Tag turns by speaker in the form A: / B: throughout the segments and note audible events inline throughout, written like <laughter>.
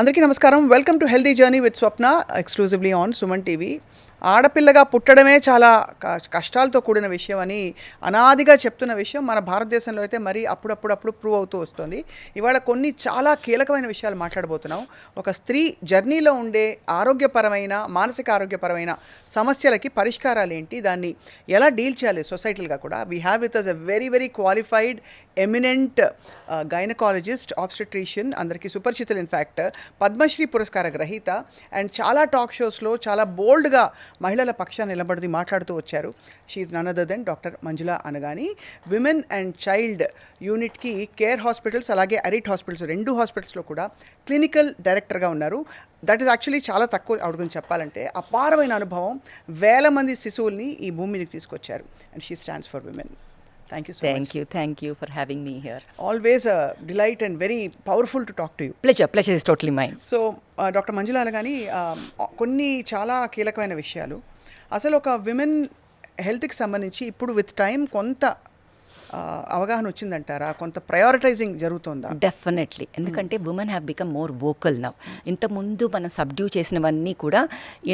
A: అందరికీ నమస్కారం welcome to healthy journey with Swapna exclusively on Suman TV ఆడపిల్లగా పుట్టడమే చాలా కష్టాలతో కూడిన విషయం అని అనాదిగా చెప్తున్న విషయం మన భారతదేశంలో అయితే మరీ అప్పుడప్పుడప్పుడు ప్రూవ్ అవుతూ వస్తుంది. ఇవాళ కొన్ని చాలా కీలకమైన విషయాలు మాట్లాడబోతున్నాం. ఒక స్త్రీ జర్నీలో ఉండే ఆరోగ్యపరమైన మానసిక ఆరోగ్యపరమైన సమస్యలకి పరిష్కారాలు ఏంటి? దాన్ని ఎలా డీల్ చేయాలి సొసైటీలుగా కూడా? We have with us a very very qualified eminent gynaecologist obstetrician అందరికీ సుపరిచితులు ఇన్ఫ్యాక్ట్ పద్మశ్రీ పురస్కార గ్రహీత అండ్ చాలా టాక్ షోస్లో చాలా బోల్డ్గా మహిళల పక్షాన్ని నిలబడి మాట్లాడుతూ వచ్చారు. She none other than doctor Manjula Anagani women and child యూనిట్కి కేర్ హాస్పిటల్స్ అలాగే అరిట్ హాస్పిటల్స్ రెండు హాస్పిటల్స్లో కూడా క్లినికల్ డైరెక్టర్గా ఉన్నారు. దట్ ఈస్ యాక్చువల్లీ చాలా తక్కువ ఆవిడ గురించి చెప్పాలంటే అపారమైన అనుభవం. వేల మంది శిశువుల్ని ఈ భూమి మీదకి తీసుకొచ్చారు. And she stands for women thank you so much
B: Thank you, thank you for having me here.
A: Always delight and very powerful to talk to you
B: Pleasure, pleasure is totally mine.
A: So doctor Manjula కానీ కొన్ని చాలా కీలకమైన విషయాలు అసలు ఒక women హెల్త్కి సంబంధించి ఇప్పుడు విత్ టైం కొంత అవగాహన వచ్చిందంటారా? కొంత ప్రయారిటైజింగ్ జరుగుతుందా?
B: డెఫినెట్లీ ఎందుకంటే women have become more vocal now ఇంతకుముందు మనం సబ్డ్యూ చేసినవన్నీ కూడా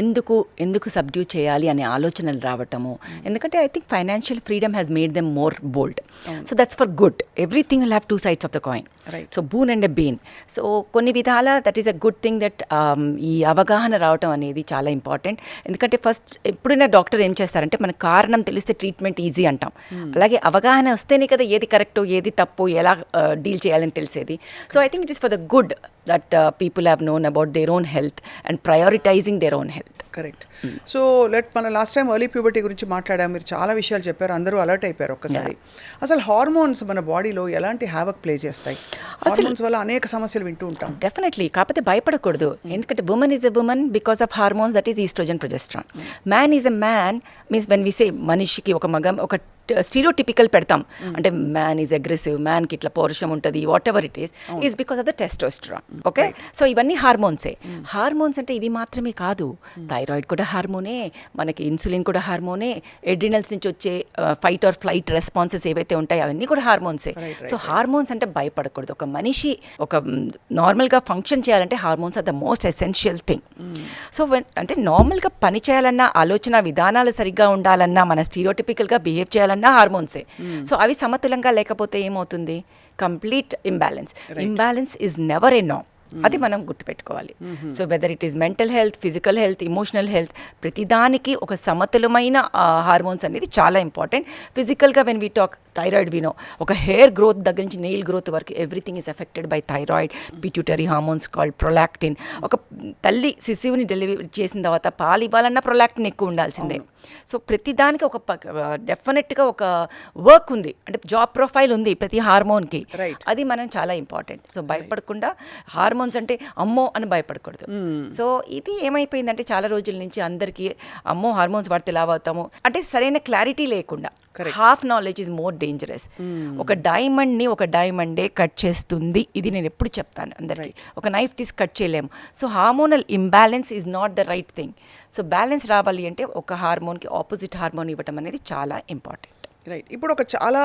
B: ఎందుకు ఎందుకు సబ్డ్యూ చేయాలి అనే ఆలోచనలు రావటము. ఎందుకంటే I think financial freedom has made them more bold so that's for good everything will have two sides of the
A: coin.
B: So boon and a bane so కొన్ని విధాల that is a good thing that ఈ అవగాహన రావటం అనేది చాలా important ఎందుకంటే first ఎప్పుడైనా doctor ఏం చేస్తారంటే మన కారణం తెలిస్తే ట్రీట్మెంట్ ఈజీ అంటాం. అలాగే అవగాహన వస్తేనే కదా ఏది కరెక్టో ఏది తప్పు ఎలా డీల్ చేయాలని తెలిసేది. So I think it is for the good that people have known about their own health and prioritising their own health
A: correct so let మన లాస్ట్ టైం ఎర్లీ ప్యూబర్టీ గురించి మాట్లాడాం మీరు చాలా విషయాలు చెప్పారు. అందరూ అలర్ట్ అయిపోయారు ఒక్కసారి. అసలు హార్మోన్స్ మన బాడీలో ఎలాంటి హ్యావక్ ప్లే చేస్తాయి? హార్మోన్స్ వల్ల అనేక సమస్యలు వింటూ ఉంటాం.
B: డెఫినెట్లీ కాకపోతే భయపడకూడదు. ఎందుకంటే women is a women because of hormones that is oestrogen progesterone man is a man means when విసే మనిషికి ఒక మగం ఒక స్టీరియోటిపికల్ పెడతాం. అంటే మ్యాన్ ఈజ్ అగ్రెసివ్ మ్యాన్కి ఇట్లా పౌరుషం ఉంటుంది whatever it is is because of the testosterone okay so ఇవన్నీ హార్మోన్సే హార్మోన్స్ అంటే ఇవి మాత్రమే కాదు. థైరాయిడ్ కూడా హార్మోనే మనకి ఇన్సులిన్ కూడా హార్మోనే ఎడ్రినల్స్ నుంచి వచ్చే ఫైట్ ఆర్ ఫ్లైట్ రెస్పాన్సెస్ ఏవైతే ఉంటాయో అవన్నీ కూడా హార్మోన్సే సో హార్మోన్స్ అంటే భయపడకూడదు. ఒక మనిషి ఒక నార్మల్గా ఫంక్షన్ చేయాలంటే hormones are the most essential thing so అంటే నార్మల్గా పని చేయాలన్నా ఆలోచన విధానాలు సరిగ్గా ఉండాలన్నా మన స్టీరియోటిపికల్గా బిహేవ్ చేయాలన్నా హార్మోన్సే సో అవి సమతులంగా లేకపోతే ఏమవుతుంది? Complete imbalance imbalance is never a నామ్ అది మనం గుర్తుపెట్టుకోవాలి. So whether it is mental health physical health emotional health ప్రతిదానికి ఒక సమతులమైన హార్మోన్స్ అనేది చాలా ఇంపార్టెంట్ ఫిజికల్గా వెన్ వీ టాక్ థైరాయిడ్ వినో ఒక హెయిర్ గ్రోత్ దగ్గర నుంచి నెయిల్ గ్రోత్ వరకు everything is affected by thyroid pituitary hormones called prolactin ఒక తల్లి శిశువుని డెలివరీ చేసిన తర్వాత పాలు ఇవ్వాలన్నా ప్రొలాక్టిన్ ఎక్కువ ఉండాల్సిందే. సో ప్రతిదానికి ఒక డెఫినెట్గా ఒక వర్క్ ఉంది. అంటే జాబ్ ప్రొఫైల్ ఉంది ప్రతి హార్మోన్కి. అది మనం చాలా ఇంపార్టెంట్ సో భయపడకుండా హార్మోన్స్ అంటే అమ్మో అని భయపడకూడదు. సో ఇది ఏమైపోయిందంటే చాలా రోజుల నుంచి అందరికీ అమ్మో హార్మోన్స్ వాడితే లావ్ అవుతాము. అంటే సరైన క్లారిటీ లేకుండా. Half knowledge is more dangerous ఒక డైమండ్ని ఒక డైమండే కట్ చేస్తుంది. ఇది నేను ఎప్పుడు చెప్తాను అందరికీ. ఒక నైఫ్ తీసి కట్ చేయలేము. So hormonal imbalance is not the right thing so balance రావాలి అంటే ఒక హార్మోన్కి ఆపోజిట్ హార్మోన్ ఇవ్వటం అనేది చాలా ఇంపార్టెంట్
A: రైట్ ఇప్పుడు ఒక చాలా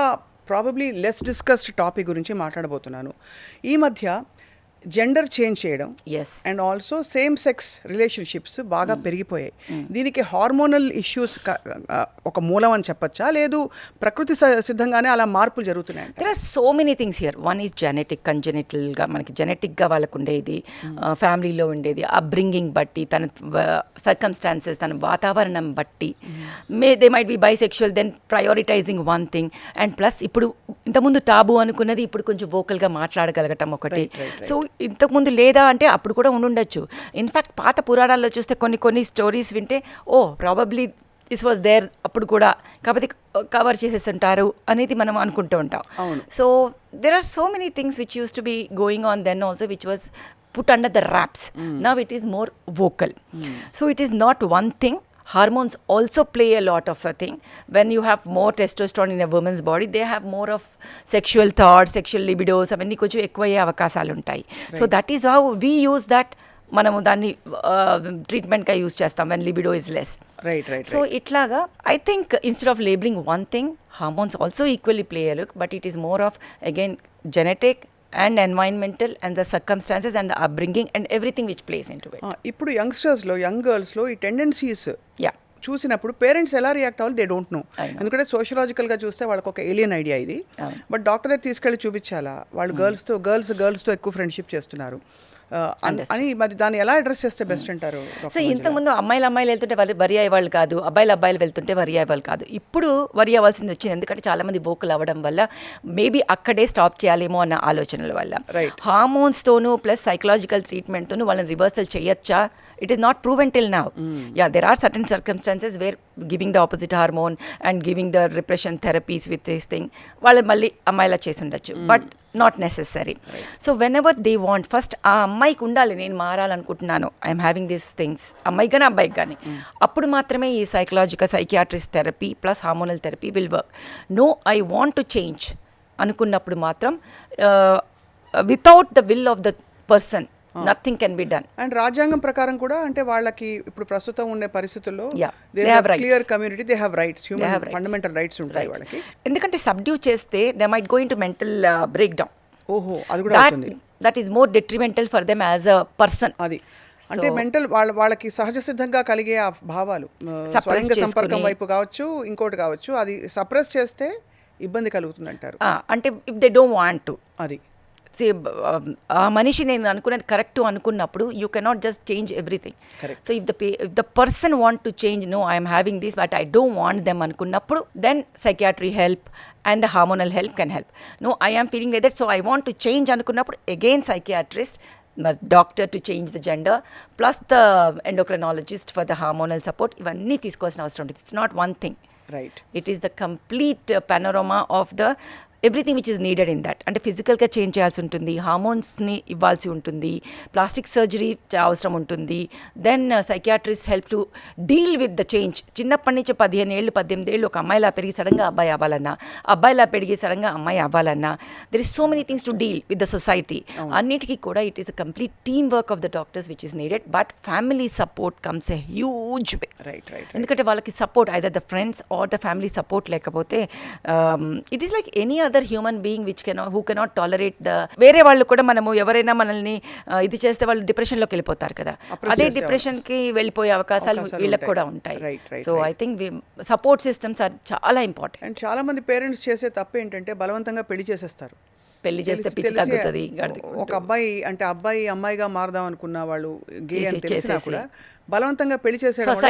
A: ప్రాబబ్లీ లెస్ డిస్కస్డ్ టాపిక్ గురించి మాట్లాడబోతున్నాను. ఈ మధ్య జెండర్ చేంజ్ చేయడం
B: yes
A: and also same sex relationships బాగా పెరిగిపోయాయి. దీనికి హార్మోనల్ ఇష్యూస్ ఒక మూలం అని చెప్పొచ్చా? లేదు ప్రకృతి సిద్ధంగానే అలా మార్పులు జరుగుతున్నాయి
B: there are so many things here one is genetic కంజెనిటల్గా మనకి జెనెటిక్గా వాళ్ళకు ఉండేది ఫ్యామిలీలో ఉండేది అబ్రింగింగ్ బట్టి తన సర్కమ్స్టాన్సెస్ తన వాతావరణం బట్టి. May they might be bisexual then prioritizing one thing and plus ఇప్పుడు ఇంతకుముందు టాబు అనుకున్నది ఇప్పుడు కొంచెం వోకల్గా మాట్లాడగలగటం ఒకటి. సో ఇంతకుముందు లేదా అంటే అప్పుడు కూడా ఉండుండొచ్చు. ఇన్ఫ్యాక్ట్ పాత పురాణాల్లో చూస్తే కొన్ని కొన్ని స్టోరీస్ వింటే oh probably this was there అప్పుడు కూడా కాకపోతే కవర్ చేసేస్తుంటారు అనేది మనం అనుకుంటూ ఉంటాం. So there are so many things which used to be going on then also which was put under the wraps now it is more vocal. So it is not one thing hormones also play a lot of a thing. When you have more testosterone in a woman's body they have more of sexual thoughts sexual libidos అవన్నీ కొంచెం ఎక్కువయ్యే అవకాశాలు ఉంటాయి. So that is how we use that మనము దాన్ని ట్రీట్మెంట్గా use చేస్తాం when libido is less
A: right right
B: so ఇట్లాగా I think instead of labeling one thing hormones also equally play a look but it is more of again genetic and environmental and the circumstances and the upbringing and everything which plays into it.
A: ఆ, ఇప్పుడు యంగ్స్టర్స్లో young గర్ల్స్లో ఈ tendencies
B: Yeah.
A: చూసినప్పుడు parents ఎలా react అవ్వాలి they don't know. ఎందుకంటే సోషలాజికల్గా చూస్తే వాళ్ళకి ఒక ఏలియన్ ఐడియా ఇది. బట్ డాక్టర్ దగ్గర తీసుకెళ్ళి చూపించాలా వాళ్ళు గర్ల్స్తో గర్ల్స్ గర్ల్స్తో ఎక్కువ ఫ్రెండ్షిప్ చేస్తున్నారు అన్- మరి దాన్ని ఎలా అడ్రస్ చేస్తే బెస్ట్ అంటారు
B: సో
A: డాక్టర్
B: ఇంతకుముందు అమ్మాయిలు అమ్మాయిలు వెళ్తుంటే వరి అయ్యేవాళ్ళు కాదు అబ్బాయిలు అబ్బాయిలు వెళ్తుంటే వరి అయ్యేవాళ్ళు కాదు. ఇప్పుడు వరి అవ్వాల్సింది వచ్చింది ఎందుకంటే చాలామంది వోకల్ అవ్వడం వల్ల మేబీ అక్కడే స్టాప్ చేయాలేమో అన్న ఆలోచనల వల్ల. హార్మోన్స్తోనూ ప్లస్ సైకలాజికల్ ట్రీట్మెంట్తోనూ వాళ్ళని రివర్సల్ చేయొచ్చా? It is not proven till now yeah there are certain circumstances where giving the opposite hormone and giving the repression therapies with this thing వాళ్ళు మళ్ళీ అమ్మాయిలా చేసి ఉండొచ్చు. But not necessary so whenever they want first ఆ అమ్మాయికి ఉండాలి నేను మారాలనుకుంటున్నాను ఐఎమ్ హ్యావింగ్ దీస్ థింగ్స్ అమ్మాయి కానీ అబ్బాయికి కానీ అప్పుడు మాత్రమే ఈ psychological psychiatrist therapy plus hormonal therapy will work no I want to change అనుకున్నప్పుడు మాత్రం without the will of the person nothing can be done
A: and రాజ్యాంగం ప్రకారం కూడా అంటే వాళ్ళకి ఇప్పుడు ప్రస్తుతం ఉండే పరిస్థితుల్లో.
B: Clear community they have rights They
A: human
B: have rights.
A: Fundamental rights ఉంటాయి వాళ్ళకి.
B: ఎందుకంటే సబ్డ్యూ చేస్తే they might going to mental breakdown
A: ఓహో అది కూడా
B: that is more detrimental for them as a person
A: అది. అంటే మెంటల్ వాళ్ళ వాళ్ళకి సహజ సిద్ధంగా కలిగే ఆ భావాలు స్వలింగ సంపర్కం వైపు కావచ్చు ఇంకోటి కావచ్చు అది సప్రెస్ చేస్తే ఇబ్బంది కలుగుతుంది అంటారు
B: అంటే if they don't want to
A: అది.
B: ఆ మనిషి నేను అనుకున్నది కరెక్ట్ అనుకున్నప్పుడు you cannot just change
A: everything.
B: So if the if the person want to change no I'm having this but I don't want them అనుకున్నప్పుడు then psychiatry help and the hormonal help can help no I am feeling like that so I want to change అనుకున్నప్పుడు again psychiatrist doctor to change the gender plus the endocrinologist for the hormonal support ఇవన్నీ తీసుకోవాల్సిన అవసరం ఉంటుంది it's not one thing
A: right
B: it is the complete panorama of the everything which is needed in that అంటే ఫిజికల్గా change చేయాల్సి ఉంటుంది. హార్మోన్స్ని ఇవ్వాల్సి ఉంటుంది. ప్లాస్టిక్ సర్జరీ అవసరం ఉంటుంది. Then psychiatrist help to deal with the change చిన్నప్పటి నుంచి పదిహేను ఏళ్ళు పద్దెనిమిది ఏళ్ళు ఒక అమ్మాయిలా పెరిగి సడన్గా అబ్బాయి అవ్వాలన్నా అబ్బాయిలా పెరిగి సడన్గా అమ్మాయి అవ్వాలన్నా there is so many things to deal with the society అన్నిటికీ కూడా it is a complete team work of the doctors which is needed but family support comes a huge way
A: right right
B: ఎందుకంటే వాళ్ళకి support either the friends or the family support లేకపోతే it is like any other human being which can who cannot tolerate the వేరే వాళ్ళు కూడా మనము ఎవరైనా మనల్ని ఇది చేస్తే వాళ్ళు డిప్రెషన్లోకి వెళ్ళిపోతారు కదా అదే డిప్రెషన్కి వెళ్ళిపోయే అవకాశాలు వీళ్ళకి. కూడా ఉంటాయి so I think support systems are చాలా ఇంపార్టెంట్
A: అండ్ చాలా మంది పేరెంట్స్ చేసే తప్పు ఏంటంటే బలవంతంగా పెళ్ళి చేసేస్తారు
B: పెళ్ళి చేస్తే పిచ్చి తగ్గుతుంది
A: ఒక అబ్బాయి అంటే అబ్బాయి అమ్మాయిగా మారదాం అనుకున్న వాళ్ళు గే అని
B: చేసి-
A: తెలిసినా. కూడా బలవంతంగా
B: పెళ్ళి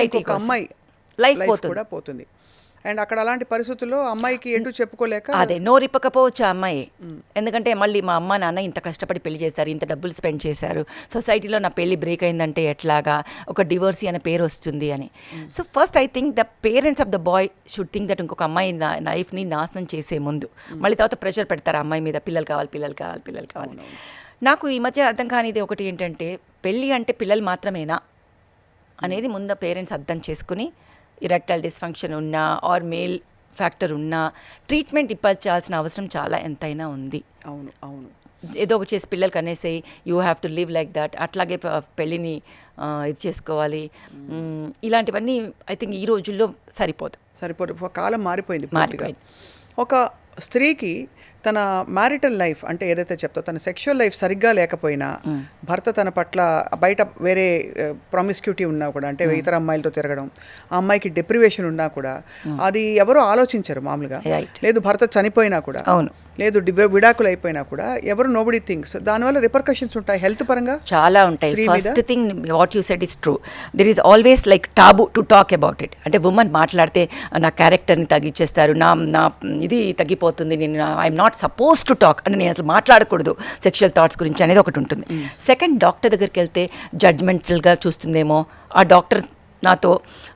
A: ఇంకొక
B: కోసం.
A: అమ్మాయి లైఫ్. కూడా పోతుంది అండ్ అక్కడ అలాంటి పరిస్థితుల్లో అమ్మాయికి ఎటు చెప్పుకోలేక
B: అదే నోరిప్పకపోవచ్చు ఆ అమ్మాయి. ఎందుకంటే మళ్ళీ మా అమ్మ నాన్న ఇంత కష్టపడి పెళ్ళి చేశారు ఇంత డబ్బులు స్పెండ్ చేశారు. సొసైటీలో నా పెళ్ళి బ్రేక్ అయిందంటే ఎట్లాగా? ఒక డివోర్సీ అనే పేరు వస్తుంది అని. So first I think the parents of the boy should think that ఇంకొక అమ్మాయి నా లైఫ్ని నాశనం చేసే ముందు. మళ్ళీ తర్వాత ప్రెషర్ పెడతారు ఆ అమ్మాయి మీద పిల్లలు కావాలి పిల్లలు కావాలి పిల్లలు కావాలి. నాకు ఈ మధ్య అర్థం కానిది ఒకటి ఏంటంటే పెళ్ళి అంటే పిల్లలు మాత్రమేనా? అనేది ముందు పేరెంట్స్ అర్థం చేసుకుని ఇరెక్టైల్ డిస్ఫంక్షన్ ఉన్నా ఆర్ మేల్ ఫ్యాక్టర్ ఉన్నా ట్రీట్మెంట్ ఇప్పించాల్సిన అవసరం చాలా ఎంతైనా ఉంది.
A: అవును అవును.
B: ఏదో ఒకటి చేసి పిల్లలకి అనేసి you have to live like that అట్లాగే పెళ్ళిని ఇది చేసుకోవాలి. ఇలాంటివన్నీ ఐ థింక్ ఈ రోజుల్లో సరిపోదు.
A: సరిపోదు. ఒక కాలం మారిపోయింది
B: మారిపోయింది.
A: ఒక స్త్రీకి తన మ్యారిటల్ లైఫ్ అంటే ఏదైతే చెప్తా తన సెక్షువల్ లైఫ్ సరిగ్గా లేకపోయినా భర్త తన పట్ల బయట వేరే ప్రామిస్క్యూటీ ఉన్నా కూడా అంటే ఇతర అమ్మాయిలతో తిరగడం ఆ అమ్మాయికి డెప్రివేషన్ ఉన్నా కూడా అది ఎవరు ఆలోచించరు మామూలుగా. లేదు భర్త చనిపోయినా కూడా
B: అవును.
A: లేదు విడాకులు అయిపోయినా కూడా ఎవరు నోబడి థింగ్స్ దానివల్ల రిపర్కషన్స్ ఉంటాయి హెల్త్ పరంగా?
B: చాలా ఉంటాయి? First thing what you said is true there is always like taboo to talk about it అంటే ఉమెన్ మాట్లాడితే నా క్యారెక్టర్ని తగ్గించేస్తారు నా నా ఇది తగ్గిపోతుంది నేను I'm not suppose to talk అంటే నేను అసలు మాట్లాడకూడదు సెక్షువల్ థాట్స్ గురించి అనేది ఒకటి ఉంటుంది. సెకండ్ డాక్టర్ దగ్గరికి వెళ్తే జడ్జ్మెంటల్గా చూస్తుందేమో ఆ డాక్టర్ నాతో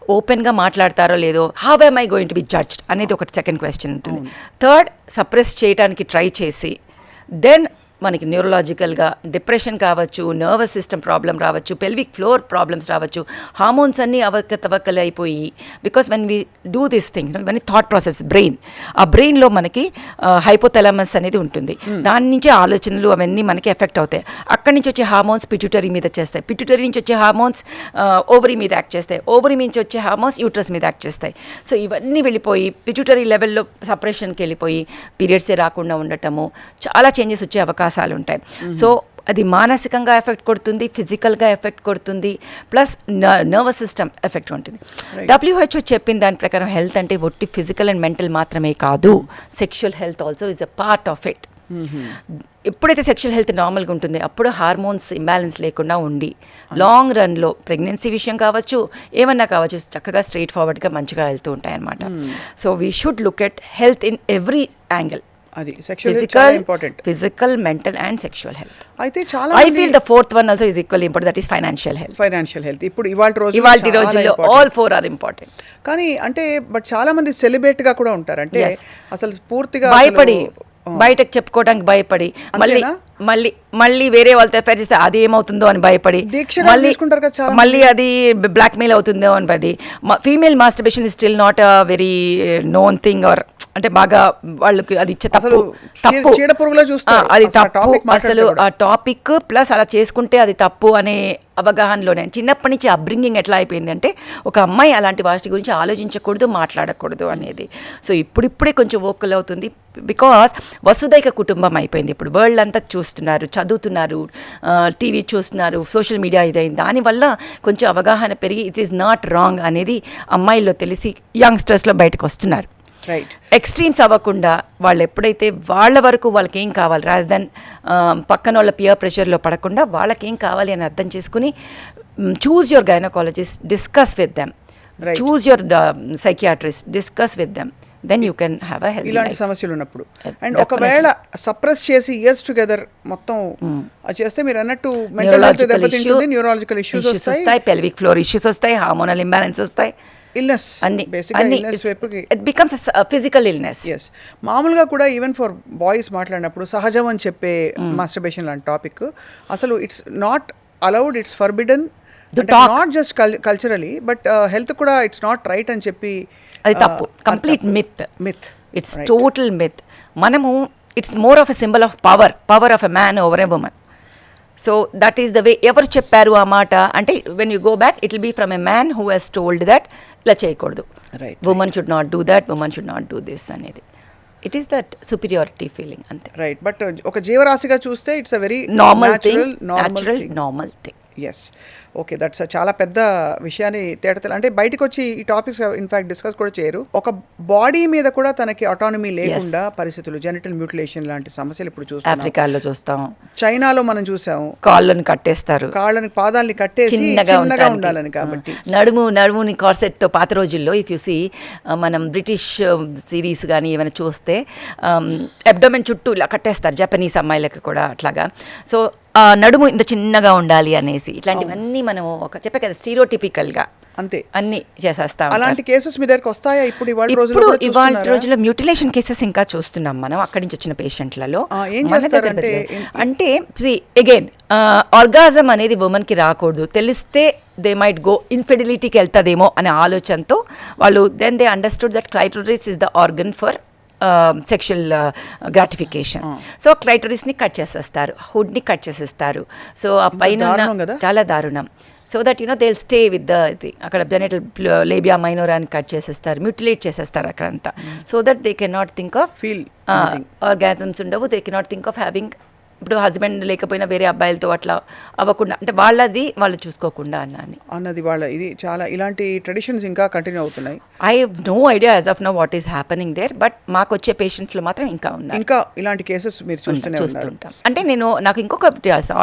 B: ఓపెన్గా మాట్లాడతారో లేదో how am I going to be judged అనేది ఒకటి సెకండ్ క్వశ్చన్ ఉంటుంది. థర్డ్ సప్రెస్ చేయడానికి ట్రై చేసి దెన్ మనకి న్యూరలాజికల్గా డిప్రెషన్ కావచ్చు నర్వస్ సిస్టమ్ ప్రాబ్లం రావచ్చు పెల్విక్ ఫ్లోర్ ప్రాబ్లమ్స్ రావచ్చు హార్మోన్స్ అన్నీ అవకతవకలు అయిపోయి because when we do this thing ఇవన్నీ థాట్ ప్రాసెస్ బ్రెయిన్ ఆ బ్రెయిన్లో మనకి హైపోథెలమస్ అనేది ఉంటుంది. దాని నుంచి ఆలోచనలు అవన్నీ మనకి ఎఫెక్ట్ అవుతాయి. అక్కడి నుంచి వచ్చే హార్మోన్స్ పిట్యూటరీ మీద చేస్తాయి. పిట్యూటరీ నుంచి వచ్చే హార్మోన్స్ ఓవరీ మీద యాక్ట్ చేస్తాయి. ఓవరీ నుంచి వచ్చే హార్మోన్స్ యూట్రస్ మీద యాక్ట్ చేస్తాయి. సో ఇవన్నీ వెళ్ళిపోయి పిట్యూటరీ లెవెల్లో సపరేషన్కి వెళ్ళిపోయి పీరియడ్సే రాకుండా ఉండటము చాలా చేంజెస్ వచ్చే అవకాశం అవకాశాలు ఉంటాయి సో అది మానసికంగా ఎఫెక్ట్ కొడుతుంది ఫిజికల్గా ఎఫెక్ట్ కొడుతుంది ప్లస్ నర్వస్ సిస్టమ్ ఎఫెక్ట్ ఉంటుంది. డబ్ల్యూహెచ్ఓ చెప్పిన దాని ప్రకారం హెల్త్ అంటే ఒట్టి ఫిజికల్ అండ్ మెంటల్ మాత్రమే కాదు sexual health also is a part of it. ఎప్పుడైతే సెక్షువల్ హెల్త్ నార్మల్గా ఉంటుంది అప్పుడు హార్మోన్స్ ఇంబ్యాలెన్స్ లేకుండా ఉండి లాంగ్ రన్లో ప్రెగ్నెన్సీ విషయం కావచ్చు ఏమన్నా కావచ్చు చక్కగా స్ట్రైట్ ఫార్వర్డ్గా మంచిగా వెళ్తూ ఉంటాయి so we should look at health in every angle.
A: అది sexual
B: physical
A: important
B: physical mental and sexual health
A: అయితే చాలా
B: I feel the fourth one also is equal important that is financial health
A: financial health ఇప్పుడు ఇవాళ రోజు
B: ఇవాళ రోజుల్లో. All four are important
A: కానీ అంటే బట్ చాలా మంది సెలిబ్రేట్గా కూడా ఉంటారు అంటే. అసలు పూర్తిగా
B: భయపడి. బయటకు చెప్పుకోవడానికి భయపడి మళ్ళీ? మళ్ళీ మళ్ళీ వేరే వాళ్ళతో ఎఫైర్ చేస్తే అది ఏమవుతుందో అని భయపడి మళ్ళీ మళ్ళీ అది బ్లాక్ మెయిల్ అవుతుందో అని పది female masturbation is still not a very known thing or అంటే బాగా వాళ్ళకి అది ఇచ్చే తప్పు తప్పు. అది
A: అసలు ఆ
B: తప్పు అసలు. ఆ టాపిక్ ప్లస్ అలా చేసుకుంటే అది తప్పు అనే అవగాహనలోనే. చిన్నప్పటి నుంచి అబ్రింగింగ్ ఎట్లా అయిపోయింది అంటే ఒక అమ్మాయి అలాంటి వాటి గురించి ఆలోచించకూడదు మాట్లాడకూడదు అనేది. సో ఇప్పుడిప్పుడే కొంచెం వోకల్ అవుతుంది. బికాస్ వసుదైక కుటుంబం అయిపోయింది. ఇప్పుడు వరల్డ్ అంతా చూస్తున్నారు చదువుతున్నారు టీవీ చూస్తున్నారు సోషల్ మీడియా ఇదైంది. దానివల్ల కొంచెం అవగాహన పెరిగి ఇట్ ఈస్ నాట్ రాంగ్ అనేది అమ్మాయిల్లో తెలిసి యంగ్స్టర్స్లో బయటకు వస్తున్నారు. ఎక్స్ట్రీమ్స్ అవ్వకుండా వాళ్ళు ఎప్పుడైతే వాళ్ళ వరకు వాళ్ళకి ఏం కావాలి రాదర్ దెన్ పక్కన వాళ్ళ పియర్ ప్రెషర్లో పడకుండా వాళ్ళకి ఏం కావాలి అని అర్థం చేసుకుని choose your gynaecologist discuss with
A: them.
B: Choose your psychiatrist discuss with them then you can have a health
A: ఇలాంటి సమస్యలు ఉన్నప్పుడు. And
B: Definitely.
A: ఒకవేళ సప్రెస్ చేసి ఇయర్స్ టుగెదర్ మొత్తం అది చేస్తే మీరు అన్నట్టు
B: న్యూరలాజికల్
A: ఇష్యూస్ వస్తాయి.
B: పెల్విక్ ఫ్లోర్ ఇష్యూస్ వస్తాయి హార్మోనల్ ఇంబ్యాలెన్స్ వస్తాయి.
A: ఇల్నెస్
B: అన్ని అన్ని it becomes physical illness
A: yes మామూలుగా కూడా ఈవెన్ ఫర్ బాయ్స్ మాట్లాడినప్పుడు సహజం అని చెప్పే మాస్టర్బేషన్ లాంటి టాపిక్ అసలు it's not allowed it's forbidden not just culturally but health uh, కూడా ఇట్స్ నాట్ రైట్ అని చెప్పి
B: అది తప్పు. Complete myth
A: myth
B: it's total myth మనము it's more of a symbol of power power of a man over a woman so that is the way ఎవరు చెప్పారు ఆ మాట? అంటే when you go back it will be from a man who he's told that ఇలా చేయకూడదు.
A: Right,
B: women should not do that women should not do this అనేది. It is that superiority feeling అంతే.
A: Right but ఒక జీవరాశిగా చూస్తే it's
B: a very
A: normal
B: thing normal thing
A: yes okay that's చాలా పెద్ద విషయాన్ని తేటతలు అంటే బయటకు వచ్చి ఈ టాపిక్స్ ఇన్ఫాక్ట్ డిస్కస్ కూడా చేయరు. ఒక బాడీ మీద కూడా తనకి అటానమీ లేకుండా పరిస్థితులు జెనిటల్ మ్యూటిలేషన్ లాంటి సమస్యలు ఇప్పుడు చూస్తున్నాం.
B: ఆఫ్రికాలో చూస్తాం.
A: చైనాలో మనం చూసాము
B: కాళ్ళను కట్టేస్తారు.
A: కాళ్ళని పాదాలని కట్టేసి
B: చిన్నగా.
A: ఉండాలని కాబట్టి.
B: నడుము నడుముని corset తో పాత రోజుల్లో ఇఫ్ యు సీ మనం బ్రిటిష్ సిరీస్ కానీ ఏమైనా చూస్తే అబ్డోమెన్ చుట్టూ ఇలా కట్టేస్తారు. జపనీస్ అమ్మాయిలకు కూడా అట్లాగా. సో నడుము ఇంత చిన్నగా ఉండాలి అనేసి. ఇట్లాంటివన్నీ మనం ఒక చెప్పే కదా స్టీరియోటిపికల్గా
A: అంతే.
B: అన్నీ చేసేస్తాం
A: అలాంటి కేసెస్ మీ దగ్గరకు వస్తాయా? ఇప్పుడు ఇవాళ రోజుల్లో
B: ఇప్పుడు ఇవాళ? రోజుల్లో మ్యూటిలేషన్ కేసెస్ ఇంకా చూస్తున్నాం మనం అక్కడి నుంచి వచ్చిన పేషెంట్లలో
A: అంటే
B: అగైన్ ఆర్గాజం అనేది ఉమెన్కి రాకూడదు. తెలిస్తే దే మైట్ గో ఇన్ఫెడిలిటీకి వెళ్తుందేమో అనే ఆలోచనతో వాళ్ళు then they understood that clitoris is the organ for sexual gratification so క్లైటోరిస్ని cut చేసేస్తారు. హుడ్ని కట్ చేసేస్తారు. సో ఆ పైన? చాలా దారుణం. So that you know they stay with the ఇది అక్కడ జెనెటల్ లేబియా మైనోరాన్ని కట్ చేసేస్తారు. మ్యూటిలేట్ చేసేస్తారు అక్కడంతా. So that they can not think of
A: Feel
B: orgasms ఉండవు. They can not think of having ఇప్పుడు హస్బెండ్ లేకపోయినా వేరే అబ్బాయిలతో అట్లా అవ్వకుండా అంటే వాళ్ళది వాళ్ళు చూసుకోకుండా అన్నా అని
A: అన్నది వాళ్ళ ఇది చాలా ఇలాంటి ట్రెడిషన్స్ ఇంకా కంటిన్యూ అవుతున్నాయి.
B: I have no idea as of no what is happening there but మాకు వచ్చే పేషెంట్స్లో మాత్రం ఇంకా ఉన్నాయి
A: ఇంకా ఇలాంటి కేసెస్ మీరు చూస్తూనే
B: చూస్తుంటాం. అంటే నేను నాకు ఇంకొక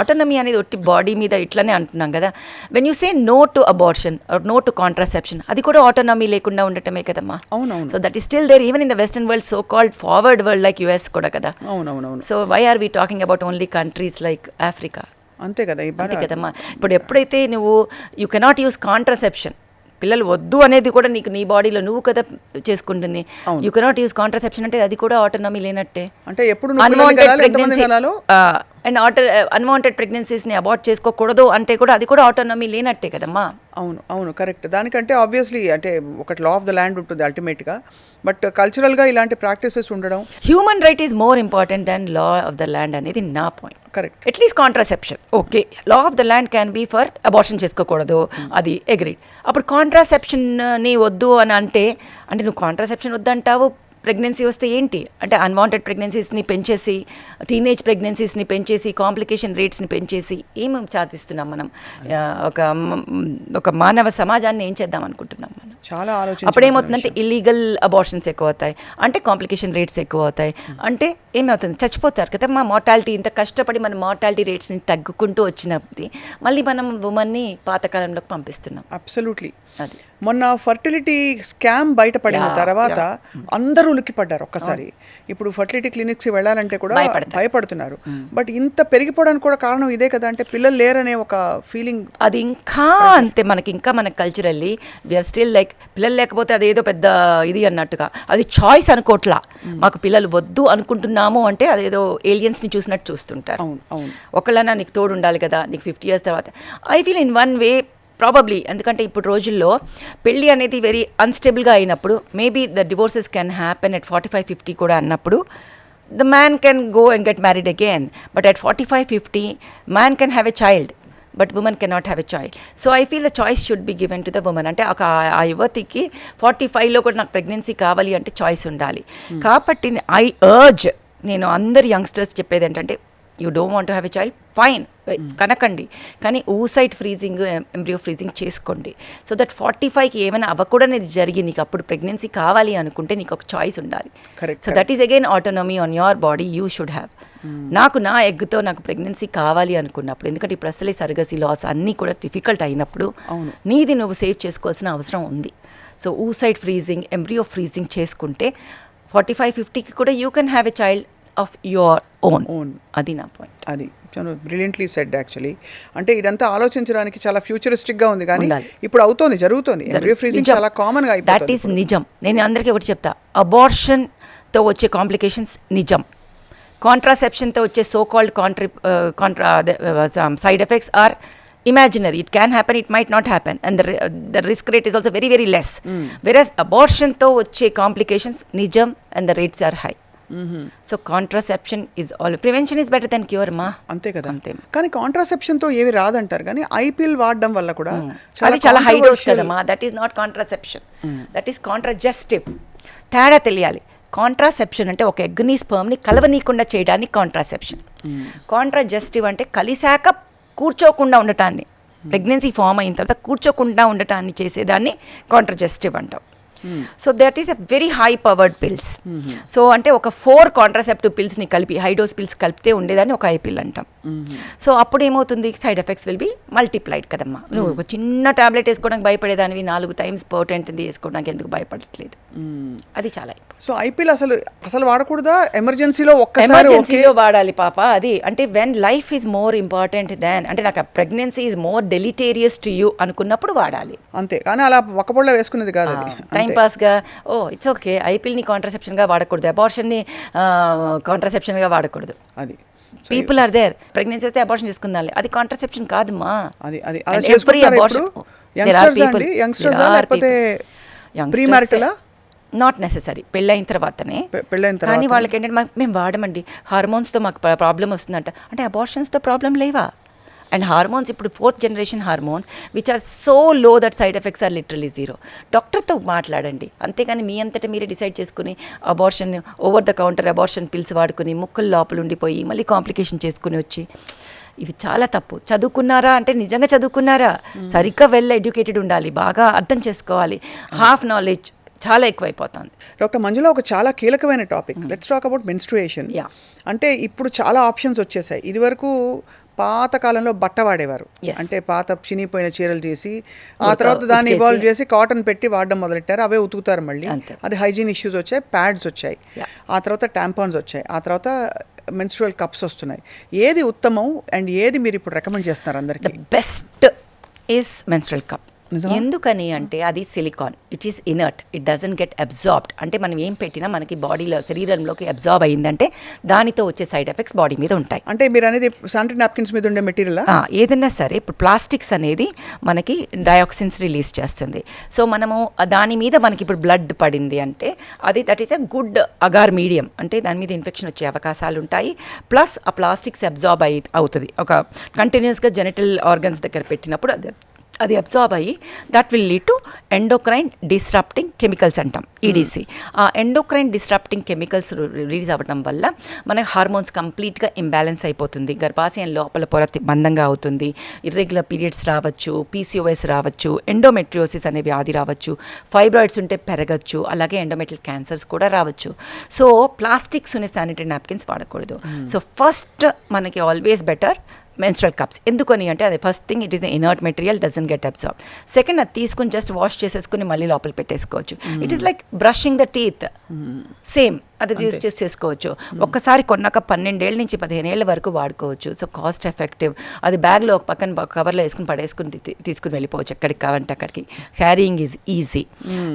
B: ఆటోనమీ అనేది ఒట్టి బాడీ మీద ఇట్లనే అంటున్నాం కదా. When you say no to abortion no to contraception అది కూడా ఆటోనమీ లేకుండా ఉండటమే కదమ్మా.
A: అవునవును.
B: So that is still there even in the western world so called forward world like US కూడా కదా.
A: అవునవునవును.
B: So why are we talking about only countries like Africa
A: అంతే కదా
B: అంతే కదమ్మా ఇప్పుడు ఎప్పుడైతే నువ్వు యూ కెనాట్ యూస్ కాంట్రాసెప్షన్ పిల్లలు వద్దు అనేది కూడా నీకు నీ బాడీలో నువ్వు కదా చేసుకుంటుంది. యూ కెనాట్ యూస్ కాంట్రాసెప్షన్ అంటే అది కూడా ఆటోనమీ లేనట్టే.
A: అంటే ఎప్పుడు
B: అండ్ ఆటర్ అన్వాంటెడ్ ప్రెగ్నెన్సీస్ని అబార్ట్ చేసుకోకూడదు అంటే కూడా అది కూడా ఆటోనమీ లేనట్టే కదమ్మా.
A: అవును అవును కరెక్ట్ దానికంటే ఆబ్వియస్లీ అంటే ఒకటి లా ఆఫ్ ద ల్యాండ్ ఉంటుంది అల్టిమేట్గా బట్ కల్చరల్గా ఇలాంటి ప్రాక్టీసెస్ ఉండడం.
B: Human right is more important than law of the land అనేది నా point
A: correct
B: at least contraception okay law of the land can be for abortion చేసుకోకూడదు. అది అగ్రీడ్ అప్పుడు కాంట్రాసెప్షన్ని వద్దు అని అంటే అంటే నువ్వు కాంట్రాసెప్షన్ వద్దంటావు ప్రెగ్నెన్సీ వస్తే ఏంటి? అంటే అన్వాంటెడ్ ప్రెగ్నెన్సీస్ని పెంచేసి టీనేజ్ ప్రెగ్నెన్సీస్ని పెంచేసి కాంప్లికేషన్ రేట్స్ని పెంచేసి ఏమి సాధిస్తున్నాం మనం? ఒక ఒక మానవ సమాజాన్ని ఏం చేద్దాం అనుకుంటున్నాం మనం?
A: చాలా ఆలోచన
B: అప్పుడు ఏమవుతుందంటే ఇల్లీగల్ అబార్షన్స్ ఎక్కువ అవుతాయి అంటే కాంప్లికేషన్ రేట్స్ ఎక్కువ అవుతాయి అంటే ఏమవుతుంది? చచ్చిపోతారు కదా మా మార్టాలిటీ ఇంత కష్టపడి మన మార్టాలిటీ రేట్స్ని తగ్గుకుంటూ వచ్చినది మళ్ళీ మనం ఉమెన్ని పాతకాలంలోకి పంపిస్తున్నాం.
A: అబ్సల్యూట్లీ మొన్న ఫర్టిలిటీ స్కామ్ బయటపడిన తర్వాత అందరూ ఉలిక్కి పడ్డారు ఒక్కసారి ఇప్పుడు ఫర్టిలిటీ క్లినిక్స్ వెళ్ళాలంటే కూడా. భయపడుతున్నారు. బట్ ఇంత పెరిగిపోవడానికి కూడా కారణం ఇదే కదా అంటే పిల్లలు లేరనే ఒక ఫీలింగ్
B: అది ఇంకా అంతే మనకి ఇంకా మన కల్చరల్లీ వీఆర్ స్టిల్ లైక్ పిల్లలు లేకపోతే అదేదో పెద్ద ఇది అన్నట్టుగా. అది చాయిస్ అనుకోట్లా. మాకు పిల్లలు వద్దు అనుకుంటున్నాము అంటే అదేదో ఏలియన్స్ని చూసినట్టు చూస్తుంటారు.
A: అవును అవును.
B: ఒకళ్ళన్నా నీకు తోడు ఉండాలి కదా నీకు ఫిఫ్టీ ఇయర్స్ తర్వాత. I feel in one way probably ఎందుకంటే ఇప్పుడు రోజుల్లో పెళ్ళి అనేది వెరీ అన్స్టేబుల్గా అయినప్పుడు maybe the divorces can happen at forty five fifty కూడా అన్నప్పుడు the man can go and get married again but at forty five fifty man can have a child but women cannot have a choice so I feel the choice should be given to the women అంటే ఒక ఆ- ఆ యువతికి forty ఫైవ్లో కూడా నాకు pregnancy కావాలి అంటే choice ఉండాలి. కాబట్టి ఐ అర్జ్ నేను అందరు యంగ్స్టర్స్ చెప్పేది ఏంటంటే you don't want have a child fine కనకండి. కానీ ఊసైట్ ఫ్రీజింగ్ ఎంబ్రియో ఫ్రీజింగ్ చేసుకోండి. సో దట్ ఫార్టీ ఫైవ్కి ఏమైనా అవ్వకూడనిది జరిగి నీకు అప్పుడు ప్రెగ్నెన్సీ కావాలి అనుకుంటే నీకు ఒక చాయిస్ ఉండాలి. So that is again autonomy on your body you should have నాకు నా ఎగ్తో నాకు ప్రెగ్నెన్సీ కావాలి అనుకున్నప్పుడు ఎందుకంటే ఇప్పుడు అసలే సరగసి లాస్ అన్నీ కూడా డిఫికల్ట్ అయినప్పుడు. నీది నువ్వు సేవ్ చేసుకోవాల్సిన అవసరం ఉంది. So oocyte freezing embryo freezing చేసుకుంటే ఫార్టీ ఫైవ్ ఫిఫ్టీకి కూడా you can have a child of your own
A: Own.
B: అది నా పాయింట్
A: అది. బ్రిలియంట్లీ సెడ్ యాక్చువల్లీ అంటే ఇదంతా ఆలోచించడానికి చాలా ఫ్యూచరిస్టిక్గా ఉంది కానీ. ఇప్పుడు అవుతోంది జరుగుతోంది. ఎంబ్రియో ఫ్రీజింగ్ చాలా కామన్గా
B: దట్ ఈస్ నిజం. నేను అందరికీ ఒకటి చెప్తా. అబార్షన్తో వచ్చే కాంప్లికేషన్స్ నిజం. కాంట్రాసెప్షన్తో వచ్చే so called contra contra side effects are imaginary it can happen it might not happen and the risk rate is also very very less versus అబార్షన్తో వచ్చే కాంప్లికేషన్స్ నిజం. And the rates are high so contraception is all prevention is better then cure మా
A: అంతే కదా.
B: అంతే.
A: కానీ కాంట్రాసెప్షన్తో ఏవి రాదంటారు? కానీ IPL వాడడం వల్ల కూడా
B: అది చాలా హై డోస్ కదమ్మా that is not contraception that is contragestive తేడా తెలియాలి. కాంట్రాసెప్షన్ అంటే ఒక ఎగ్ని స్పర్మ్ని కలవనీయకుండా చేయడానికి కాంట్రాసెప్షన్ కాంట్రాజెస్టివ్ అంటే కలిశాక కూర్చోకుండా ఉండటాన్ని. ప్రెగ్నెన్సీ ఫామ్ అయిన తర్వాత కూర్చోకుండా ఉండటాన్ని చేసేదాన్ని కాంట్రాజెస్టివ్ అంటాం. So that is a very high powered pills so అంటే ఒక ఫోర్ కాంట్రాసెప్టివ్ పిల్స్ని కలిపి హైడోస్ పిల్స్ కలిపితే ఉండేదాన్ని ఒక ఐ పిల్ అంటాం. సో అప్పుడు ఏమవుతుంది? Side effects will be multiplied కదమ్మా. నువ్వు ఒక చిన్న టాబ్లెట్ వేసుకోవడానికి భయపడేదానివి నాలుగు టైమ్స్ పోటెంట్ది వేసుకోవడానికి ఎందుకు భయపడట్లేదు? అది చాలా
A: సో ఐపీఎల్ అసలు అసలు వాడకూడదా? ఎమర్జెన్సీలో ఓకే?
B: ఎమర్జెన్సీలో వాడాలి పాప అది. అంటే when life is more important than అంటే నాకు pregnancy is more deleterious to you అనుకున్నప్పుడు వాడాలి.
A: అంతే. కానీ అలా ఒక్కపొళ్ళ వేసుకునేది కాదు
B: టైం పాస్గా ఓ ఇట్స్ ఓకే ఐపీఎల్ని కాంట్రసెప్షన్గా వాడకూడదు. అబార్షన్ని కాంట్రసెప్షన్గా వాడకూడదు.
A: అది.
B: పీపుల్ ఆర్ దేర్ ప్రెగ్నెన్సీ వస్తే అబార్షన్ చేసుకుందాం అది కాంట్రసెప్షన్ కాదమ్మా
A: అది అది ప్రీ మ్యారిటలా
B: నాట్ నెససరీ పెళ్ళైన తర్వాతనే.
A: పెళ్ళైన
B: కానీ
A: తర్వాత
B: వాళ్ళకి ఏంటంటే మేము వాడమండి. హార్మోన్స్తో మాకు ప్రాబ్లం వస్తుందంట. అంటే అబార్షన్స్తో ప్రాబ్లం లేవా? అండ్ హార్మోన్స్ ఇప్పుడు fourth generation hormones which are so low that side effects are literally zero డాక్టర్తో మాట్లాడండి. అంతేగాని మీ అంతటా మీరే డిసైడ్ చేసుకుని abortion over the counter abortion pills వాడుకుని ముక్కలు లోపల ఉండిపోయి మళ్ళీ కాంప్లికేషన్ చేసుకుని వచ్చి ఇవి చాలా తప్పు. చదువుకున్నారా అంటే నిజంగా చదువుకున్నారా? సరిగ్గా వెల్ ఎడ్యుకేటెడ్ ఉండాలి బాగా అర్థం చేసుకోవాలి. హాఫ్ నాలెడ్జ్ చాలా ఎక్కువైపోతుంది.
A: డాక్టర్ మంజుల ఒక చాలా కీలకమైన topic let's talk about
B: menstruation.
A: అంటే ఇప్పుడు చాలా ఆప్షన్స్ వచ్చేసాయి. ఇదివరకు పాత కాలంలో బట్ట వాడేవారు. అంటే పాత చినిగిపోయిన చీరలు చేసి ఆ తర్వాత దాన్ని. ఇవాల్వ్ చేసి కాటన్ పెట్టి వాడడం మొదలెట్టారు అవే ఉతుకుతారు మళ్ళీ. అది హైజీన్ ఇష్యూస్ వచ్చాయి ప్యాడ్స్ వచ్చాయి. ఆ తర్వాత ట్యాంపాన్స్ వచ్చాయి ఆ తర్వాత మెన్స్ట్రువల్ కప్స్ వస్తున్నాయి ఏది ఉత్తమం అండ్ ఏది మీరు ఇప్పుడు రికమెండ్ చేస్తున్నారు అందరికీ
B: బెస్ట్ ఈస్ మెన్స్ట్రల్ కప్? ఎందుకని అంటే అది silicone. It is inert it doesn't get absorbed అంటే మనం ఏం పెట్టినా మనకి బాడీలో శరీరంలోకి అబ్జార్బ్ అయిందంటే దానితో వచ్చే సైడ్ ఎఫెక్ట్స్ బాడీ మీద ఉంటాయి.
A: అంటే మీరు అనేది శానిటరీ నాప్కిన్స్ మీద ఉండే మెటీరియల్
B: ఏదైనా సరే ఇప్పుడు ప్లాస్టిక్స్ అనేది మనకి డయాక్సిన్స్ రిలీజ్ చేస్తుంది. సో మనము దాని మీద మనకి ఇప్పుడు బ్లడ్ పడింది అంటే అది that is a good agar medium అంటే దాని మీద ఇన్ఫెక్షన్ వచ్చే అవకాశాలు ఉంటాయి. ప్లస్ ఆ ప్లాస్టిక్స్ అబ్జార్బ్ అయి అవుతుంది. ఒక కంటిన్యూస్గా జెనిటల్ ఆర్గన్స్ దగ్గర పెట్టినప్పుడు అది అది అబ్జార్బ్ అయ్యి that will lead to endocrine disrupting chemicals అంటాం ఈడీసీ ఆ ఎండోక్రైన్ డిస్రప్టింగ్ కెమికల్స్ రిలీజ్ అవ్వడం వల్ల మన హార్మోన్స్ కంప్లీట్గా ఇంబ్యాలెన్స్ అయిపోతుంది. గర్భాశయం లోపల పొర మందంగా అవుతుంది. ఇర్రెగ్యులర్ పీరియడ్స్ రావచ్చు పీసీఓఎస్ రావచ్చు ఎండోమెట్రియోసిస్ అనే వ్యాధి రావచ్చు ఫైబ్రాయిడ్స్ ఉంటే పెరగచ్చు అలాగే ఎండోమెట్రియల్ క్యాన్సర్స్ కూడా రావచ్చు. సో ప్లాస్టిక్స్ ఉన్న శానిటరీ నాప్కిన్స్ వాడకూడదు. సో ఫస్ట్ మనకి ఆల్వేస్ బెటర్ మెన్స్ట్రల్ కప్స్ ఎందుకని అంటే అది first thing it is inert material doesn't get absorb second అది తీసుకుని జస్ట్ వాష్ చేసేసుకుని మళ్ళీ లోపల పెట్టేసుకోవచ్చు. It is like brushing the teeth same అది యూస్ చేసి చేసుకోవచ్చు. ఒక్కసారి కొన్నాక పన్నెండేళ్ళ నుంచి పదిహేనేళ్ళ వరకు వాడుకోవచ్చు. సో కాస్ట్ ఎఫెక్టివ్ అది బ్యాగ్లో ఒక పక్కన కవర్లో వేసుకుని పడేసుకుని తీసుకుని వెళ్ళిపోవచ్చు ఎక్కడికి కావాలంటే అక్కడికి. Carrying is easy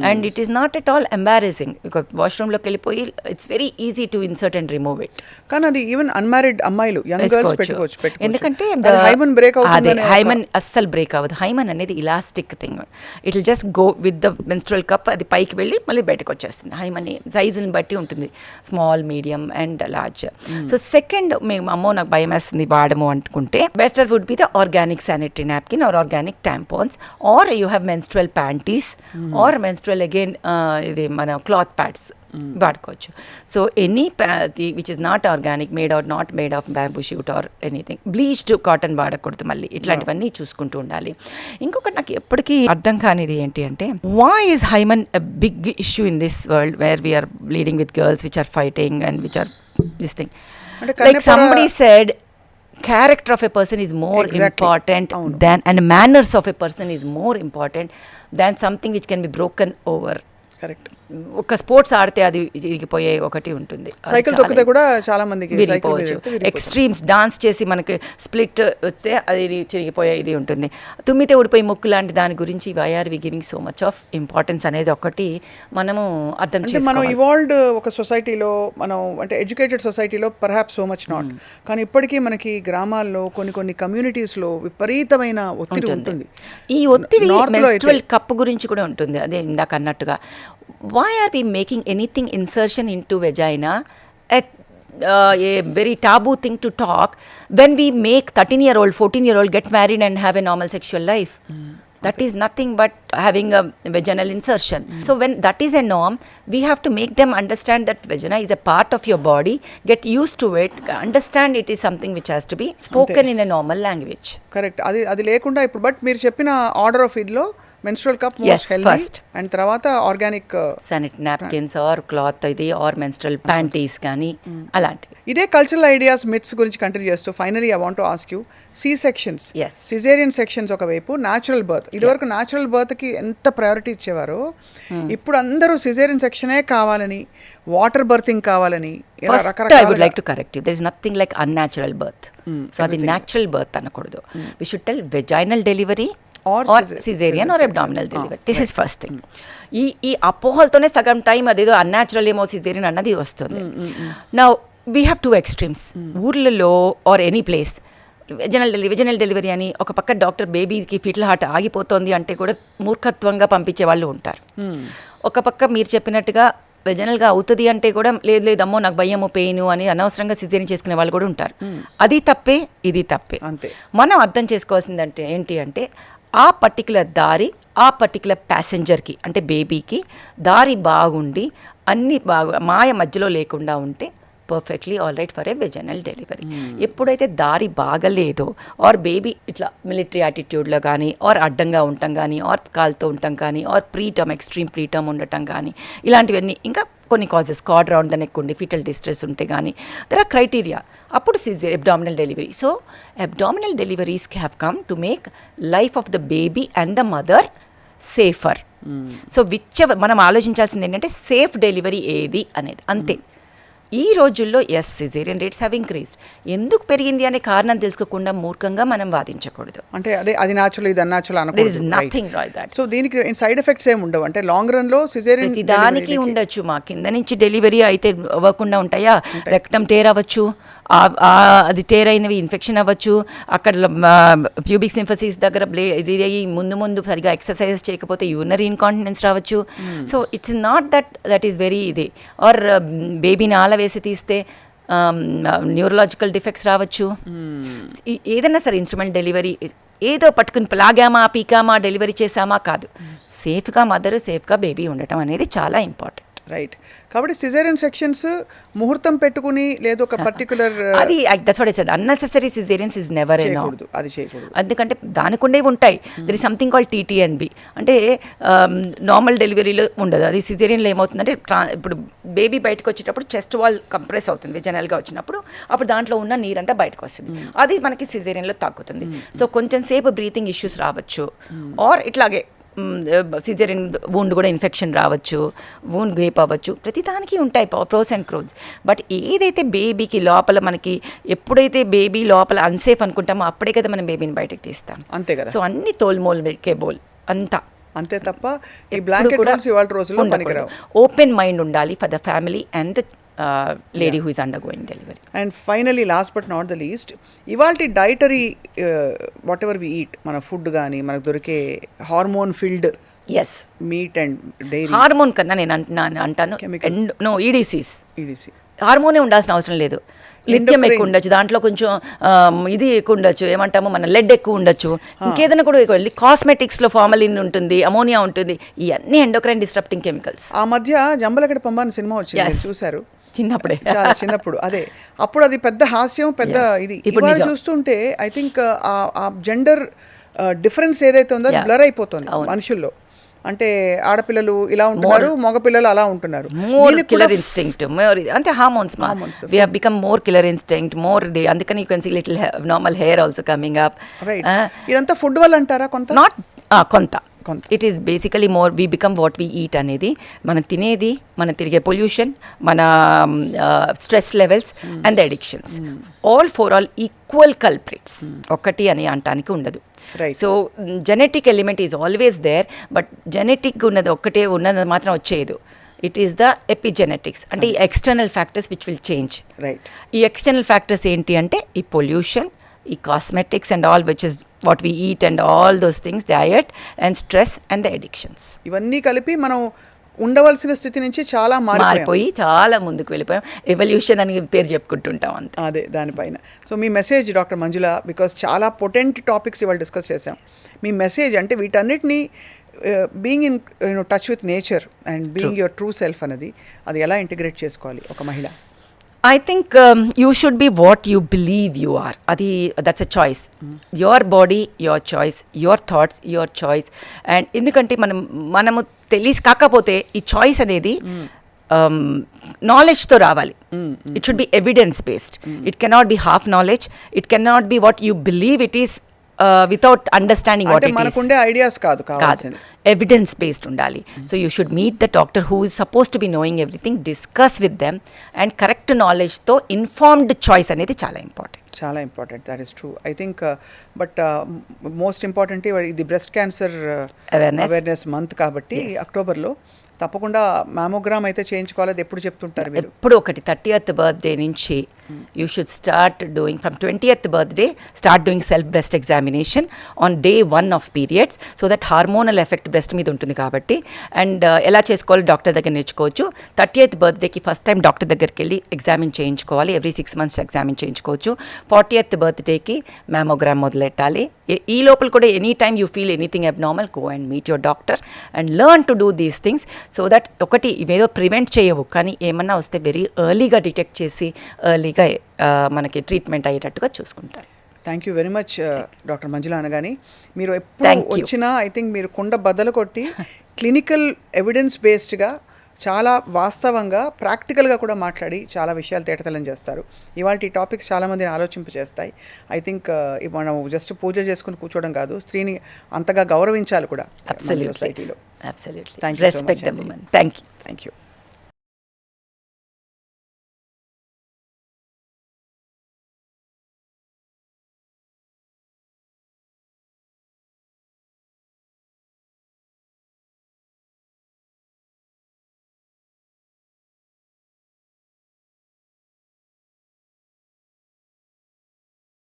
B: and it is not at all embarrassing వాష్రూమ్లోకి వెళ్ళిపోయి it's very easy to insert and remove it
A: కానీ అది ఈవెన్ అన్మ్యారీడ్ అమ్మాయిలు.
B: ఎందుకంటే
A: హైమన్ బ్రేక్
B: అదే హైమన్ అస్సలు బ్రేక్ అవ్వదు. హైమన్ అనేది elastic thing it will just go with the menstrual cup అది పైకి వెళ్ళి మళ్ళీ బయటకు వచ్చేస్తుంది. హైమన్ సైజుని బట్టి ఉంటుంది. Small medium and large so second మేము అమ్మో నాకు భయం వేస్తుంది వాడము అనుకుంటే better would be the organic sanitary napkin or organic tampons or you have menstrual panties or menstrual again ఇది మన క్లాత్ ప్యాడ్స్ వాడుకోవచ్చు so any which is not organic made or not made of bamboo shoot or anything bleached cotton వాడకూడదు మళ్ళీ. ఇట్లాంటివన్నీ చూసుకుంటూ ఉండాలి. ఇంకొకటి నాకు ఎప్పటికీ అర్థం కానిది ఏంటి అంటే why is hymen a big issue in this world where we're leading with girls which are fighting and which are
A: this
B: thing
A: like
B: somebody said character of a person is more
A: Exactly.
B: important
A: అవును.
B: than and manners of a person is more important than something which can be broken over.
A: Correct
B: ఒక sports ఆడితే అది ఇరిగిపోయే ఒకటి ఉంటుంది.
A: Cycle తొక్కితే కూడా చాలా మందికి
B: విరిగిపోవచ్చు. ఎక్స్ట్రీమ్స్ డాన్స్ చేసి మనకి స్ప్లిట్ వస్తే అది చిరిగిపోయే ఇది ఉంటుంది. తుమ్మితే ఊడిపోయి ముక్కు లాంటి దాని గురించి why are we giving so much of importance అనేది ఒకటి మనము అర్థం
A: అంటే మనం
B: చేసుకోవాలి.
A: ఇవాల్వ్డ్ ఒక సొసైటీలో మనం అంటే ఎడ్యుకేటెడ్ సొసైటీలో పర్హాప్స్ సో మచ్ నాట్ కానీ ఇప్పటికీ మనకి గ్రామాల్లో కొన్ని కొన్ని కమ్యూనిటీస్లో విపరీతమైన ఒత్తిడి ఉంటుంది.
B: ఈ ఒత్తిడి
A: North లో అయితే-
B: మెన్స్ట్రల్ కప్ గురించి కూడా ఉంటుంది. అదే ఇందాక అన్నట్టుగా. Why are we making anything insertion into vagina a very taboo thing to talk when we make thirteen year old fourteen year old get married and have a normal sexual life that is nothing but having a vaginal insertion. So when that is a norm, we have to make them understand that vagina is a part of your body, get used to it, understand it is something which has to be spoken in a normal language.
A: Correct అది అది లేకుండా ఇప్పుడు but మీరు చెప్పిన order of ఇడ్లో
B: menstrual
A: cup most
B: healthy.
A: And తర్వాత organic
B: sanitary napkins or cloth ఇది or menstrual panties కానీ అలాంటివి.
A: ఇదే కల్చరల్ ఐడియాస్ మిట్స్ గురించి కంటిన్యూ చేస్తూ finally I want ask you C
B: sections.
A: Caesarean sections ఒకవైపు న్యాచురల్ బర్త్ ఇదివరకు న్యాచురల్ బర్త్కి ఎంత ప్రయారిటీ ఇచ్చేవారో? ఇప్పుడు అందరూ సిజేరియన్ సెక్షనే కావాలని వాటర్ బర్తింగ్ కావాలని
B: I
A: would
B: like to correct you there is nothing like unnatural birth so అది న్యాచురల్ బర్త్ అనకూడదు. We should tell vaginal delivery
A: or
B: caesarean
A: or.
B: Abdominal delivery this is first thing ఈ ఈ అపోహలతోనే సగం time అదేదో unnatural ఏమో caesarean అన్నది వస్తుంది. నా వీ హ్యావ్ టూ ఎక్స్ట్రీమ్స్ ఊర్లలో or any place vaginal delivery vaginal delivery అని ఒక పక్క డాక్టర్ బేబీకి ఫిట్ల హార్ట్ ఆగిపోతోంది అంటే కూడా మూర్ఖత్వంగా పంపించే వాళ్ళు ఉంటారు. ఒక పక్క మీరు చెప్పినట్టుగా వెజనల్గా అవుతుంది అంటే కూడా లేదు లేదు అమ్మో నాకు భయము పెయిన్ అని అనవసరంగా సిజేరియన్ చేసుకునే వాళ్ళు కూడా ఉంటారు. అది తప్పే ఇది తప్పే.
A: అంతే.
B: మనం అర్థం చేసుకోవాల్సిందంటే ఏంటి అంటే ఆ పర్టికులర్ దారి ఆ పర్టికులర్ ప్యాసింజర్కి అంటే బేబీకి దారి బాగుండి అన్ని బాగా మాయ మధ్యలో లేకుండా ఉంటే perfectly all right for a vaginal delivery ఎప్పుడైతే దారి బాగలేదో ఆర్ బేబీ ఇట్లా మిలిటరీ యాటిట్యూడ్లో కానీ ఆర్ అడ్డంగా ఉండటం కానీ ఆర్ కాల్తో ఉండటం కానీ ఆర్ ప్రీటమ్ ఎక్స్ట్రీమ్ ప్రీటమ్ ఉండటం కానీ ఇలాంటివన్నీ ఇంకా కొన్ని causes cord round the neck ఉండి ఫిటల్ డిస్ట్రెస్ ఉంటే కానీ దర్ ఆర్ క్రైటీరియా అప్పుడు scissor abdominal delivery so abdominal deliveries have come to make life of the baby and the mother safer so which మనం ఆలోచించాల్సింది ఏంటంటే సేఫ్ డెలివరీ ఏది అనేది అంతే. ఈ రోజుల్లో as caesarean rates have increased ఎందుకు పెరిగింది అనే కారణం తెలుసుకోకుండా మూర్ఖంగా మనం వాదించకూడదు.
A: అంటే అదే అది న్యాచురల్ ఇది
B: ఇస్
A: అనకూడదు.
B: నథింగ్ రాయ్ దాట్
A: సో దీనికి సైడ్ ఎఫెక్ట్స్ ఏమి ఉండవు. అంటే లాంగ్ రన్లో సిజేరియన్
B: దానికి ఉండొచ్చు. మా కింద నుంచి డెలివరీ అయితే అవ్వకుండా ఉంటాయా? రెక్టమ్ టేర్ అవ్వచ్చు. అది టేర్ అయినవి ఇన్ఫెక్షన్ అవ్వచ్చు. అక్కడ ప్యూబిక్ సింఫసిస్ దగ్గర బ్లే ఇది అయ్యి ముందు ముందు సరిగా ఎక్సర్సైజ్ చేయకపోతే యూనరీ ఇన్కాంటినెన్స్ రావచ్చు. So it's not that that is very ఇది. ఆర్ బేబీని ఆల వేసి తీస్తే న్యూరలాజికల్ డిఫెక్ట్స్ రావచ్చు. ఈ- ఏదైనా సరే ఇన్స్ట్రుమెంట్ డెలివరీ ఏదో పట్టుకుని లాగామా పీకామా డెలివరీ చేసామా కాదు. సేఫ్గా మదర్ సేఫ్గా బేబీ ఉండటం అనేది చాలా ఇంపార్టెంట్
A: రైట్ కాబట్టి సిజేరియన్ సెక్షన్స్ ముహూర్తం పెట్టుకుని లేదు ఒక పర్టికులర్ <laughs>
B: అది that's what it unnecessary caesareans is never ఎన్
A: చేయకూడదు. అది చేయకూడదు.
B: ఎందుకంటే దానికి ఉండేవి ఉంటాయి. There is something call TTNB అంటే నార్మల్ డెలివరీలో ఉండదు. అది సిజేరియన్లో ఏమవుతుందంటే ట్రా ఇప్పుడు బేబీ బయటకు వచ్చేటప్పుడు చెస్ట్ వాల్ కంప్రెస్ అవుతుంది. జనరల్గా వచ్చినప్పుడు. అప్పుడు దాంట్లో ఉన్న నీరంతా బయటకు వస్తుంది. అది మనకి సిజేరియన్లో తగ్గుతుంది సో కొంచెం సేపు బ్రీతింగ్ ఇష్యూస్ రావచ్చు. ఆర్ ఇట్లాగే సిజరిన్ వూండ్ కూడా ఇన్ఫెక్షన్ రావచ్చు వూండ్ గేప్ అవ్వచ్చు. ప్రతి దానికి ఉంటాయి ప్రోస్ అండ్ క్రోన్స్ బట్ ఏదైతే బేబీకి లోపల మనకి ఎప్పుడైతే బేబీ లోపల అన్సేఫ్ అనుకుంటామో అప్పుడే కదా మనం బేబీని బయటకు తీస్తాం.
A: అంతే కదా.
B: సో అన్ని తోల్మోల్ కేబోల్ అంతా.
A: అంతే తప్ప ఈ బ్లాంకెట్ రూల్స్ ఇవాళ రోజుల్లో పనికిరావు.
B: ఓపెన్ మైండ్ ఉండాలి for the family and the lady who is undergoing delivery
A: and finally last but not the least ఇవాళ dietary whatever we eat మన ఫుడ్ కానీ మనకు దొరికే hormone filled
B: yes
A: meat and dairy
B: hormone కన్నా నేను అంటున్నాను అంటాను. నో ఈడీసీస్
A: ఈడీసీ
B: హార్మోనే ఉండాల్సిన అవసరం లేదు. లిథియం ఎక్కువ ఉండొచ్చు. దాంట్లో కొంచెం ఇది ఎక్కువ ఉండొచ్చు. ఏమంటాము? మన లెడ్ ఎక్కువ ఉండొచ్చు. ఇంకేదైనా కూడా ఎక్కువ కాస్మెటిక్స్లో ఫార్మలిన్ ఉంటుంది అమోనియా ఉంటుంది. ఇవన్నీ ఎండోక్రైన్ డిస్టర్ప్టింగ్ కెమికల్స్
A: ఆ మధ్య జంబలగడ పంబాని సినిమా వచ్చింది.
B: Yes. చిన్నప్పుడే. <laughs>
A: చాలా చిన్నప్పుడు. అదే. అప్పుడు అది పెద్ద హాస్యం పెద్ద. ఇది.
B: ఇప్పుడు.
A: చూస్తుంటే I think uh gender difference ఏదైతే ఉందో. బ్లర్ అయిపోతుంది మనుషుల్లో. అంటే ఆడపిల్లలు ఇలా ఉంటున్నారు మగపిల్లలు అలా ఉంటున్నారు.
B: మోర్ కిల్లర్ ఇన్స్టింక్ట్ మోర్ అంటే హార్మోన్స్ మా. We have become more killer instinct more the అందుకని you can see little normal hair also coming up
A: right ఇదంతా ఫుడ్ వల్ల అంటారా కొంత
B: నాట్ కొంత.
A: కొంత.
B: It is basically more we become what we eat అనేది మనం తినేది మనం తిరిగే పొల్యూషన్ మన stress levels and the addictions all four all equal culprits ఒకటి అని అంటానికి ఉండదు. So genetic element is always there but genetic ఉన్నది ఒక్కటే ఉన్నది మాత్రం వచ్చేది ఇట్ ఈస్ ద ఎపిజెనెటిక్స్ అంటే ఈ external factors which will change
A: right
B: ఈ ఎక్స్టర్నల్ ఫ్యాక్టర్స్ ఏంటి అంటే ఈ పొల్యూషన్ ఈ cosmetics and all which is what we eat and all those things diet and stress and the addictions
A: ఇవన్నీ కలిపి మనం ఉండవలసిన స్థితి నుంచి చాలా మారిపోయాం.
B: చాలా ముందుకు వెళ్ళిపోయాం. ఎవల్యూషన్ అని పేరు చెప్పుకుంటుంటాం అంతే.
A: అదే దానిపైన. సో మీ మెసేజ్ డాక్టర్ మంజుల బికాస్ చాలా పొటెంట్ టాపిక్స్ ఇవాళ డిస్కస్ చేసాం మీ మెసేజ్ అంటే వీటన్నిటిని being in you know touch with nature and being your true self అనేది అది ఎలా ఇంటిగ్రేట్ చేసుకోవాలి ఒక మహిళ?
B: I think you should be what you believe you are అది that's a choice your body your choice your thoughts your choice and ఎందుకంటే మనం మనము తెలిసి కాకపోతే ఈ చాయిస్ అనేది నాలెడ్జ్తో రావాలి. It should be evidence based it cannot be half knowledge it cannot be what you believe it is without
A: understanding
B: what it
A: మనకుండే ఐడియాస్ కాదు
B: కాదు. ఎవిడెన్స్ బేస్డ్ ఉండాలి. So you should meet the doctor who is suppose to be knowing everything discuss with them and correct నాలెడ్జ్తో informed choice అనేది చాలా important
A: చాలా important that is true I think but most important ఇది breast cancer. Awareness month కాబట్టి అక్టోబర్లో తప్పకుండా mammogram అయితే చేయించుకోవాలి అది ఎప్పుడు చెప్తుంటారు మీరు?
B: ఎప్పుడు ఒకటి థర్టీయత్ బర్త్డే నుంచి you should start doing from twentieth birthday start doing self breast examination on day one of periods so that hormonal effect breast మీద ఉంటుంది కాబట్టి. అండ్ ఎలా చేసుకోవాలో డాక్టర్ దగ్గర నేర్చుకోవచ్చు. థర్టీయత్ బర్త్డేకి ఫస్ట్ టైం డాక్టర్ దగ్గరికి వెళ్ళి ఎగ్జామిన్ చేయించుకోవాలి. ఎవ్రీ సిక్స్ మంత్స్ ఎగ్జామిన్ చేయించుకోవచ్చు. ఫార్టీయత్ బర్త్డేకి మ్యామోగ్రామ్ మొదలెట్టాలి. ఈ లోపల కూడా any time you feel anything abnormal go and meet your doctor and learn to do these things so that ఒకటి ఇవేదో ప్రివెంట్ చేయవు. కానీ ఏమన్నా వస్తే వెరీ ఎర్లీగా డిటెక్ట్ చేసి ఎర్లీగా మనకి ట్రీట్మెంట్ అయ్యేటట్టుగా చూసుకుంటారు.
A: Thank you very much doctor Manjula Anagani మీరు ఎప్పుడు. వచ్చినా ఐ థింక్ మీరు కుండ బద్దలు కొట్టి క్లినికల్ ఎవిడెన్స్ బేస్డ్గా చాలా వాస్తవంగా ప్రాక్టికల్గా కూడా మాట్లాడి చాలా విషయాలు తేటతలం చేస్తారు. ఇవాళ ఈ టాపిక్స్ చాలామందిని ఆలోచింపజేస్తాయి ఐ థింక్ మనం జస్ట్ పూజ చేసుకుని కూర్చోవడం కాదు స్త్రీని అంతగా గౌరవించాలి కూడా సొసైటీలో
B: Absolutely.
A: Thank you Respect
B: so
A: much, the
B: woman. Thank you.
A: Thank you.